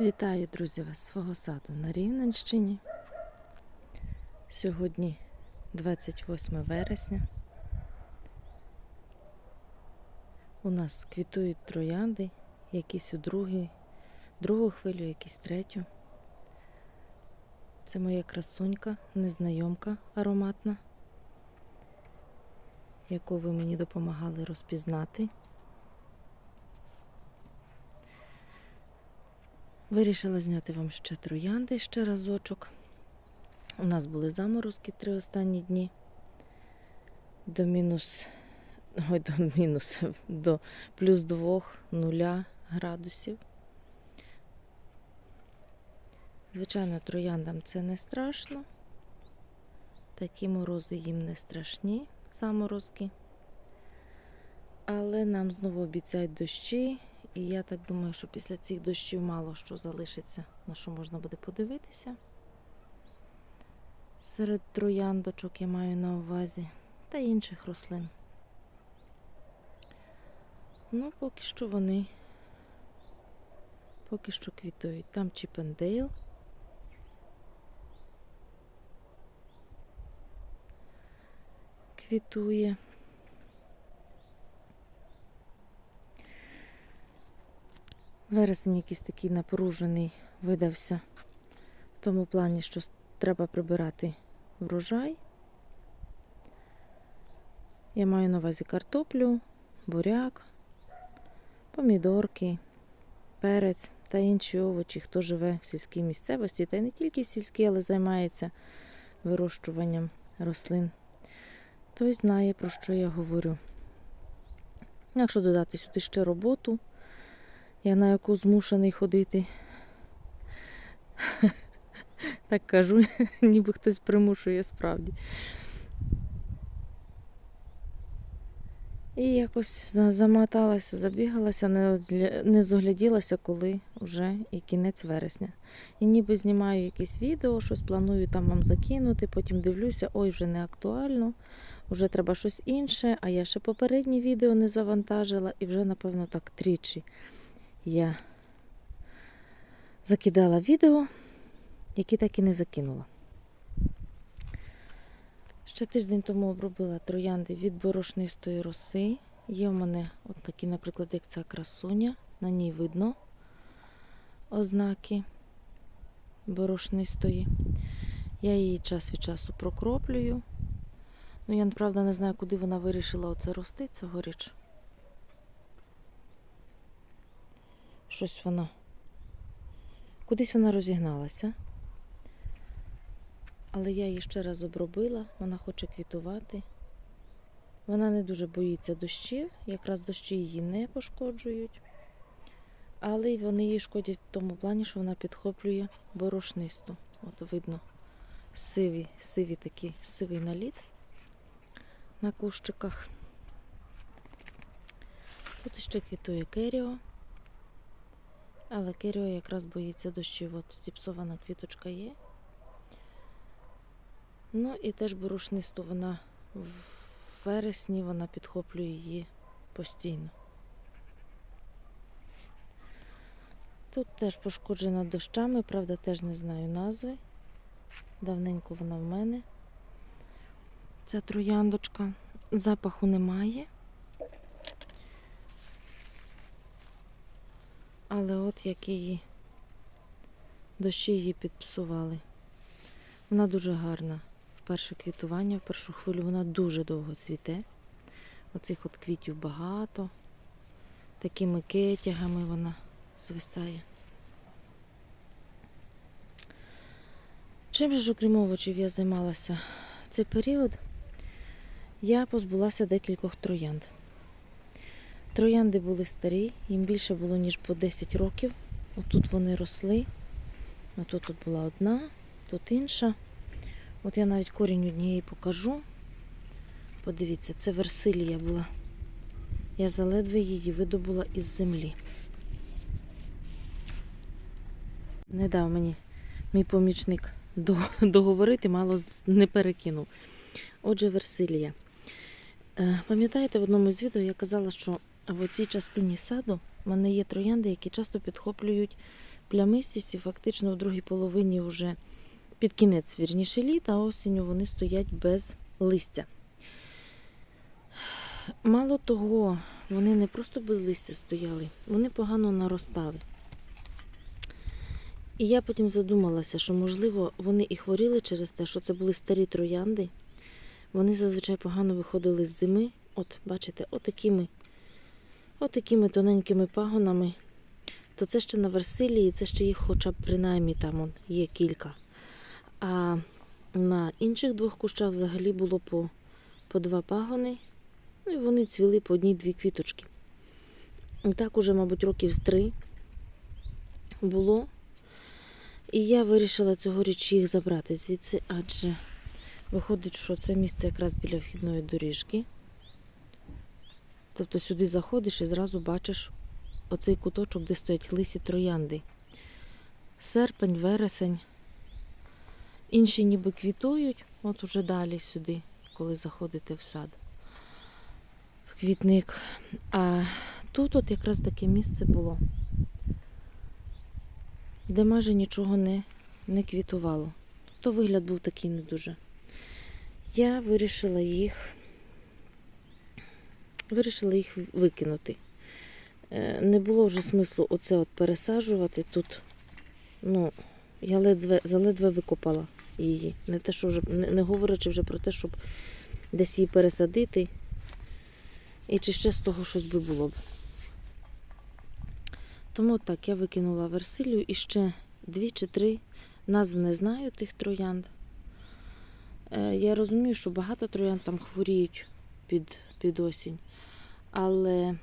Вітаю, друзі, вас з свого саду на Рівненщині. Сьогодні 28 вересня. У нас квітують троянди, якісь у другий, другу хвилю, якісь третю. Це моя красунька, незнайомка ароматна, яку ви мені допомагали розпізнати. Вирішила зняти вам ще троянди ще разочок. У нас були заморозки три останні дні. До мінус, ой, до мінус, до плюс двох нуля градусів. Звичайно, трояндам це не страшно. Такі морози їм не страшні, заморозки. Але нам знову обіцяють дощі, і я так думаю, що після цих дощів мало що залишиться, на що можна буде подивитися. Серед трояндочок я маю на увазі та інших рослин. Ну, поки що вони поки що квітують. Там Чіпендейл. Квітує. Вересень якийсь такий напружений видався в тому плані, що треба прибирати врожай. Я маю на увазі картоплю, буряк, помідорки, перець та інші овочі, хто живе в сільській місцевості, та й не тільки сільській, але займається вирощуванням рослин. Той знає, про що я говорю. Якщо додати сюди ще роботу, я на яку змушений ходити. Так кажу, ніби хтось примушує справді. І якось за- замоталася, забігалася, не, зогляділася, коли вже і кінець вересня. І ніби знімаю якісь відео, щось планую там вам закинути, потім дивлюся, ой, вже не актуально, вже треба щось інше, а я ще попередні відео не завантажила і вже, напевно, так тричі я закидала відео, які так і не закинула. Ще тиждень тому обробила троянди від борошнистої роси. Є в мене от такі, наприклад, як ця красуня. На ній видно ознаки борошнистої. Я її час від часу прокроплюю. Ну, я, правда, не знаю, куди вона вирішила оце рости цьогоріч. Щось вона. Кудись вона розігналася. Але я її ще раз обробила, вона хоче квітувати. Вона не дуже боїться дощів, якраз дощі її не пошкоджують. Але вони їй шкодять в тому плані, що вона підхоплює борошнисту. От видно сиві, сиві такі, сивий наліт на кущиках. Тут ще квітує керіо. Але Керіо якраз боїться дощів. От зіпсована квіточка є. Ну і теж борошнисту вона в вересні вона підхоплює її постійно. Тут теж пошкоджена дощами, правда, теж не знаю назви. Давненько вона в мене. Ця трояндочка. Запаху немає. Але от як її дощі її підпсували. Вона дуже гарна. В перше квітування, в першу хвилю вона дуже довго цвіте. Оцих от квітів багато. Такими кетягами вона звисає. Чим ж, окрім овочів, я займалася в цей період? Я позбулася декількох троянд. Троянди були старі, їм більше було, ніж по 10 років. Отут вони росли. Отут тут була одна, тут інша. От я навіть корінь однієї покажу. Подивіться, це версилія була. Я заледве її видобула із землі. Не дав мені мій помічник договорити, мало не перекинув. Отже, версилія. Е, Пам'ятаєте, в одному з відео я казала, що в цій частині саду в мене є троянди, які часто підхоплюють плямистість і фактично в другій половині вже під кінець вірніше літа, а осінню вони стоять без листя. Мало того, вони не просто без листя стояли, вони погано наростали. І я потім задумалася, що, можливо, вони і хворіли через те, що це були старі троянди. Вони зазвичай погано виходили з зими. От, бачите, отакими, отакими тоненькими пагонами. То це ще на Версилії, це ще їх хоча б принаймні там он, є кілька. А на інших двох кущах взагалі було по, по два пагони. Ну і вони цвіли по одній-дві квіточки. І так уже, мабуть, років з три було. І я вирішила цьогоріч їх забрати звідси, адже виходить, що це місце якраз біля вхідної доріжки. Тобто сюди заходиш і зразу бачиш оцей куточок, де стоять лисі троянди. Серпень, вересень. Інші ніби квітують, от уже далі сюди, коли заходите в сад. В квітник. А тут от якраз таке місце було де майже нічого не, не квітувало. То вигляд був такий не дуже. Я вирішила їх вирішила їх викинути. Е, Не було вже смислу оце от пересаджувати. Тут, ну, я ледве, заледве викопала її. Не, те, що вже, не, не говорячи вже про те, щоб десь її пересадити. І чи ще з того щось би було б. Тому так, я викинула Версилію і ще дві чи три назв не знаю тих троянд. Е, Я розумію, що багато троянд там хворіють під, під осінь, але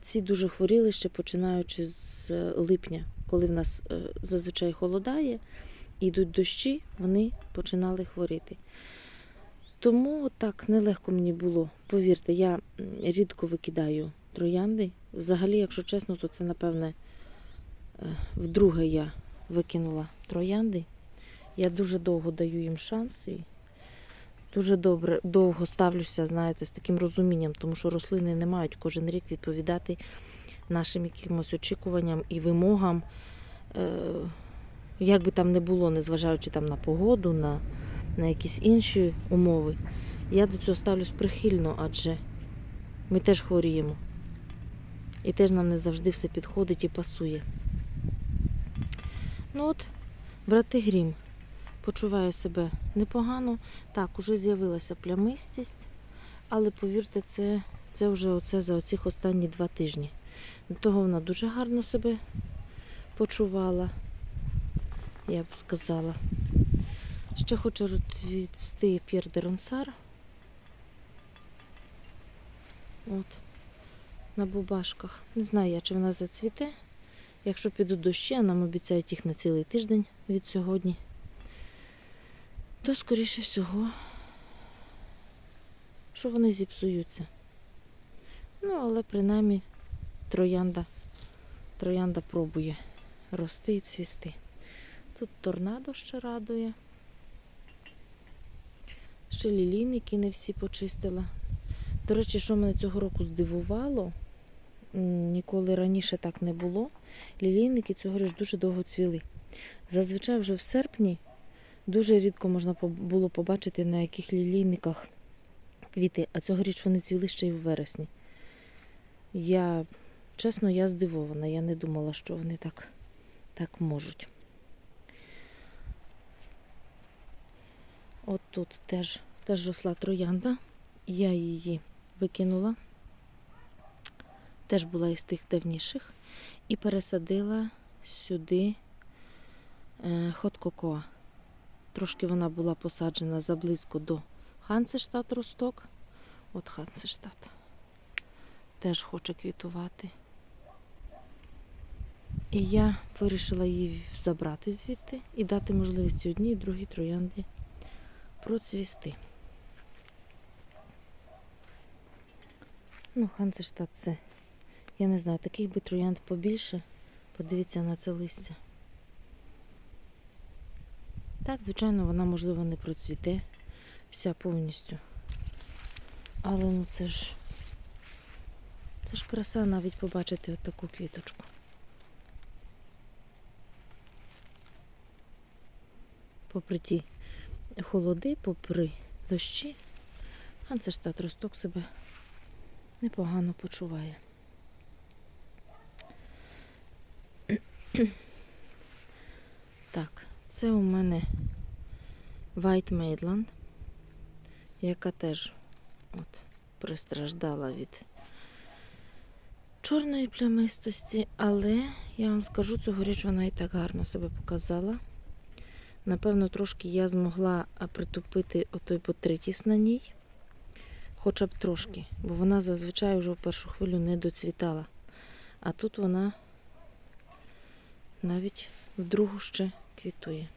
ці дуже хворіли ще починаючи з е, липня, коли в нас е, зазвичай холодає, йдуть дощі, вони починали хворіти. Тому так нелегко мені було. Повірте, я рідко викидаю троянди. Взагалі, якщо чесно, то це, напевне, е, вдруге я викинула троянди. Я дуже довго даю їм шанс і дуже добре, довго ставлюся, знаєте, з таким розумінням, тому що рослини не мають кожен рік відповідати нашим якимось очікуванням і вимогам. Е, Як би там не було, незважаючи там на погоду, на, на якісь інші умови. Я до цього ставлюсь прихильно, адже ми теж хворіємо. І теж нам не завжди все підходить і пасує. Ну от, брати грім. Почуваю себе непогано. Так, уже з'явилася плямистість, але повірте, це, це вже оце за оцих останні два тижні. До того вона дуже гарно себе почувала, я б сказала. Ще хочу розцвісти П'єр де Ронсар. От на бубашках. Не знаю я, чи вона зацвіте. Якщо підуть дощі, нам обіцяють їх на цілий тиждень від сьогодні, то, скоріше всього, що вони зіпсуються. Ну, але принаймні троянда, троянда пробує рости і цвісти. Тут торнадо ще радує. Ще лілійники не всі почистила. До речі, що мене цього року здивувало, ніколи раніше так не було. Лілійники цьогоріч дуже довго цвіли. Зазвичай вже в серпні дуже рідко можна було побачити на яких лілійниках квіти, а цьогоріч вони цвіли ще й в вересні. Я, чесно, я здивована. Я не думала, що вони так, так можуть. От тут теж, теж росла троянда. Я її викинула. Теж була із тих давніших. І пересадила сюди е, хот кокоа. Трошки вона була посаджена заблизько до Хансештат росток. От Хансештат. Теж хоче квітувати. І я вирішила її забрати звідти і дати можливість одній, і другій троянді процвісти. Ну, Хансештат це. Я не знаю, таких би троянд побільше. Подивіться на це листя. Так, звичайно, вона, можливо, не процвіте вся повністю. Але ну це ж це ж краса навіть побачити отаку квіточку. Попри ті холоди, попри дощі, а це ж та тросток себе непогано почуває. Це у мене White Maitland, яка теж от, пристраждала від чорної плямистості, але я вам скажу, цьогоріч вона і так гарно себе показала. Напевно, трошки я змогла притупити отой потритіс на ній, хоча б трошки, бо вона зазвичай вже в першу хвилю не доцвітала. А тут вона навіть в другу ще квітує.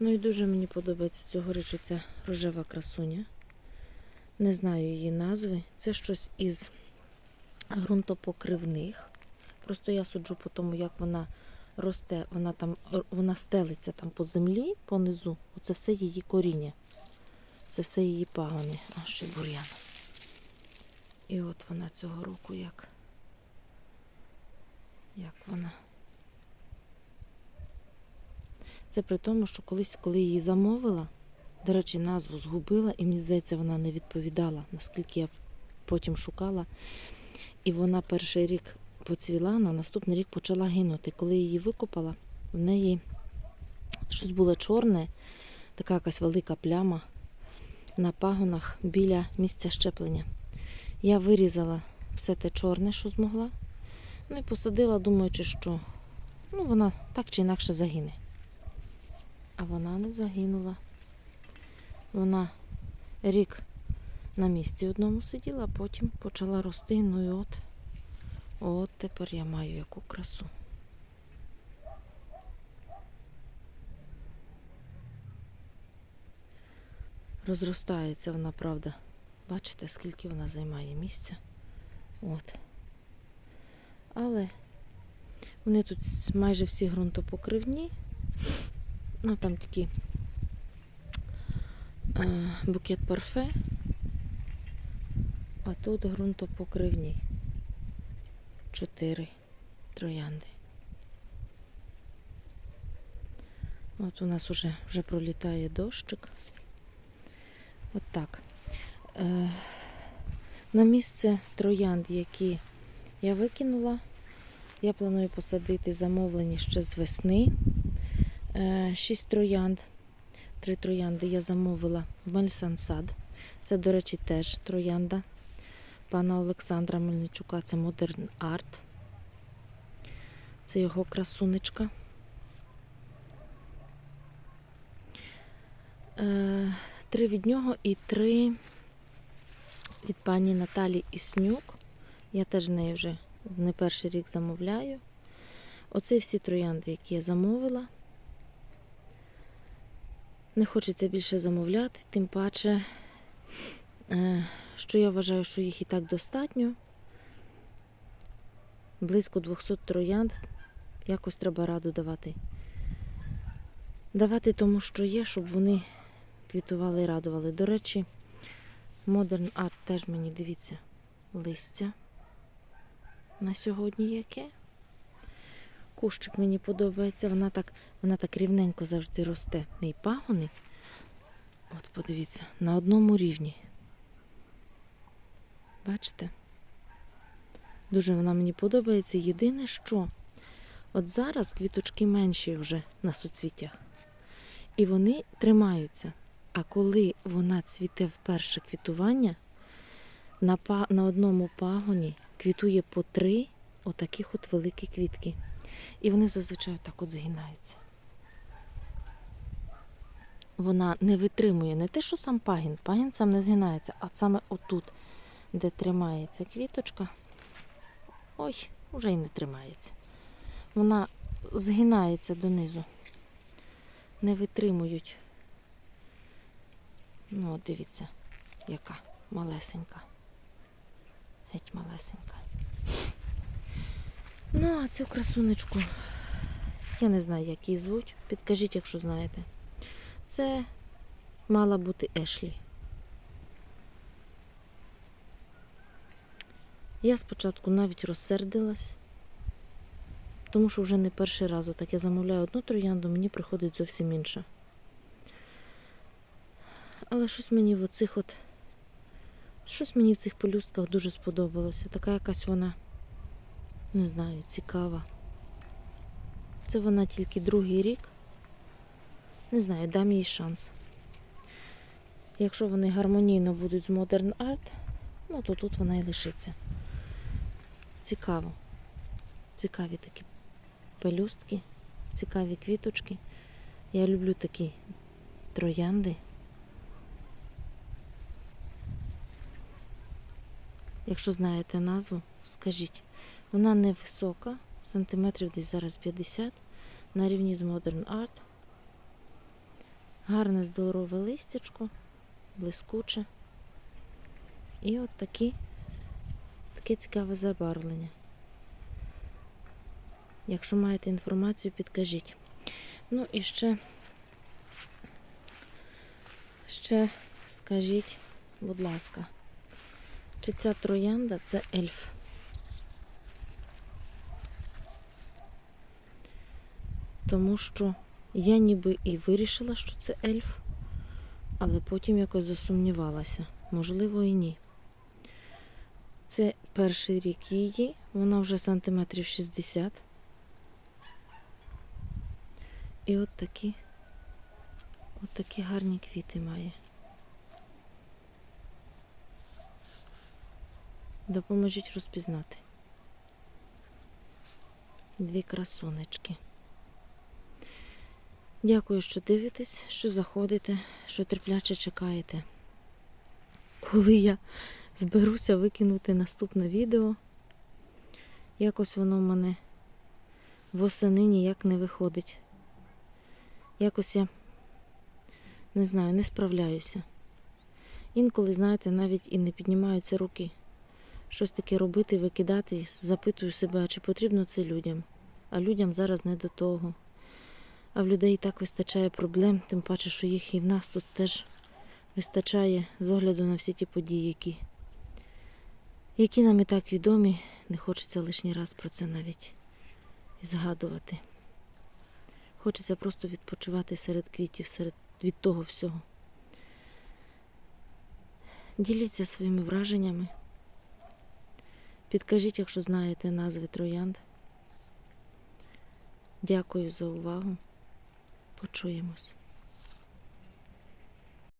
Ну і дуже мені подобається цьогоріч ця рожева красуня. Не знаю її назви. Це щось із ґрунтопокривних. Просто я суджу по тому, як вона росте, вона там вона стелиться там по землі, понизу. Оце все її коріння. Це все її пагони. А ще й бур'ян. І от вона цього року як. Як вона. Це при тому, що колись, коли її замовила, до речі, назву згубила, і мені здається, вона не відповідала, наскільки я потім шукала. І вона перший рік поцвіла, на наступний рік почала гинути. Коли її викопала, в неї щось було чорне, така якась велика пляма на пагонах біля місця щеплення. Я вирізала все те чорне, що змогла. Ну і посадила, думаючи, що ну, вона так чи інакше загине. А вона не загинула. Вона рік на місці одному сиділа, а потім почала рости. Ну і от, от тепер я маю яку красу. Розростається вона, правда. Бачите, скільки вона займає місця. От. Але вони тут майже всі ґрунтопокривні. Ну там такі е, букет парфе, а тут ґрунтопокривні. Чотири троянди. От у нас уже вже пролітає дощик. От так. Е, на місце троянд, які я викинула, я планую посадити замовлені ще з весни. Е, Шість троянд. Три троянди я замовила в Мельсансад. Це, до речі, теж троянда пана Олександра Мельничука. Це Modern Art. Це його красунечка. Е, Три від нього і три від пані Наталі Існюк. Я теж в неї вже не перший рік замовляю. Оце всі троянди, які я замовила. Не хочеться більше замовляти, тим паче, е, що я вважаю, що їх і так достатньо. Близько 200 троянд. Якось треба раду давати. Давати тому, що є, щоб вони квітували і радували. До речі, Modern Art теж мені дивіться листя. На сьогодні яке? Кущик мені подобається, вона так, вона так рівненько завжди росте. І пагони. От подивіться, на одному рівні. Бачите? Дуже вона мені подобається. Єдине, що от зараз квіточки менші вже на суцвіттях. І вони тримаються. А коли вона цвіте в перше квітування, на, на одному пагоні квітує по три отаких от великі квітки. І вони зазвичай так от згинаються. Вона не витримує не те, що сам пагін, пагін сам не згинається, а саме отут, де тримається квіточка. Ой, вже й не тримається. Вона згинається донизу. Не витримують. Ну, от дивіться, яка малесенька. Геть малесенька. Ну, а цю красунечку, я не знаю, як її звуть. Підкажіть, якщо знаєте. Це мала бути Ешлі. Я спочатку навіть розсердилась, тому що вже не перший раз так я замовляю одну троянду, мені приходить зовсім інша. Але щось мені в оцих от. Щось мені в цих пелюстках дуже сподобалося. Така якась вона, не знаю, цікава. Це вона тільки другий рік. Не знаю, дам їй шанс. Якщо вони гармонійно будуть з Modern Art, ну то тут вона і лишиться. Цікаво. Цікаві такі пелюстки, цікаві квіточки. Я люблю такі троянди. Якщо знаєте назву, скажіть. Вона невисока, сантиметрів десь зараз 50, на рівні з Modern Art. Гарне здорове листячко, блискуче. І от такі, таке цікаве забарвлення. Якщо маєте інформацію, підкажіть. Ну і ще, ще скажіть, будь ласка, чи ця троянда це ельф? Тому що я ніби і вирішила, що це ельф, але потім якось засумнівалася. Можливо, і ні. Це перший рік її, вона вже сантиметрів 60. І от такі, от такі гарні квіти має. Допоможіть розпізнати. Дві красунечки. Дякую, що дивитесь, що заходите, що терпляче чекаєте. Коли я зберуся викинути наступне відео, якось воно в мене восени ніяк не виходить. Якось я не знаю, не справляюся. Інколи, знаєте, навіть і не піднімаються руки. Щось таке робити, викидати, запитую себе, чи потрібно це людям. А людям зараз не до того. А в людей і так вистачає проблем, тим паче, що їх і в нас тут теж вистачає з огляду на всі ті події, які, які нам і так відомі. Не хочеться лишній раз про це навіть згадувати. Хочеться просто відпочивати серед квітів, серед від того всього. Діліться своїми враженнями. Підкажіть, якщо знаєте назви троянд. Дякую за увагу. Почуємось.